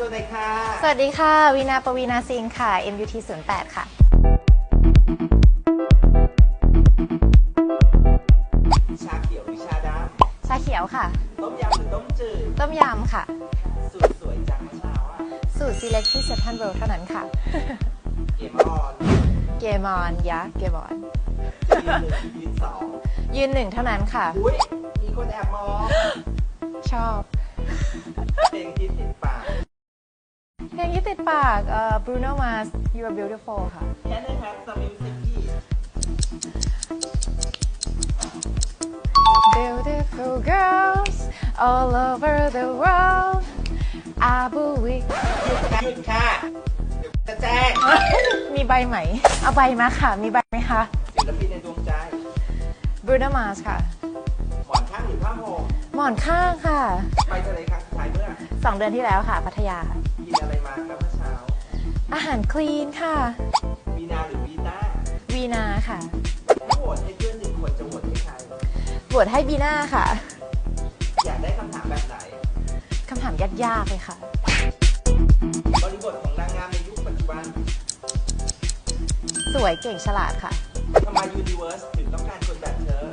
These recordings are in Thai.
ตัวหน่อยค่ะ สวัสดีค่ะ วีนาปวีนาซิงค่ะ MUT 08ค่ะ ชาเขียวหรือชาดชาเขียวค่ะำต้มยำหรือต้มจืดต้มยำค่ะ สูตรสวยจังเมื่อเช้าอะสูตร select ที่ s e t a n World เท่านั้นค่ะ เกมออนเกมอนยะเกมอน ยืนหนึ่งยืนสองยืนหนึ่งเท่านั้นค่ะ อุ้ยมีคนแอบมองชอบ เพลงที่ติดปาก เพลงที่ติดปากเอ่อ Bruno Mars You Are Beautiful ค่ะ แค่ได้แฮปสมิวสิกี้ Beautiful girls all over the world I believe หยุดค่ะเดี๋ยวจะแจ้งมีใบไหม เอาใบมาค่ะ มีใบไหมคะ ศิลปินในดวงใจ Bruno Mars ค่ะ หมอนข้างหรือผ้าห่มหมอนข้างค่ะ ไปทะเลครั้งสุดท้ายเมื่อ สองเดือนที่แล้วค่ะ พัทยา กินอะไรมาครับเมื่อเช้า อาหารคลีนค่ะ วีนาหรือวีต้าวีนาค่ะถ้าโหวตให้เพื่อนหนึ่งคนจะโหวตให้ใครบวชให้บีน่าค่ะ อยากได้คำถามแบบไหน คำถามยากๆเลยค่ะ บริบทของนางงามในยุคปัจจุบันสวยเก่งฉลาดค่ะ ทำไมยูนิเว r ร์สถึงต้องการคนแบบเธอ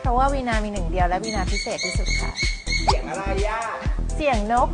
เพราะว่าวีนามีหนึ่งเดียวและวีนาพิเศษที่สุดค่ะ เสียงอะไรย่า เสียงนก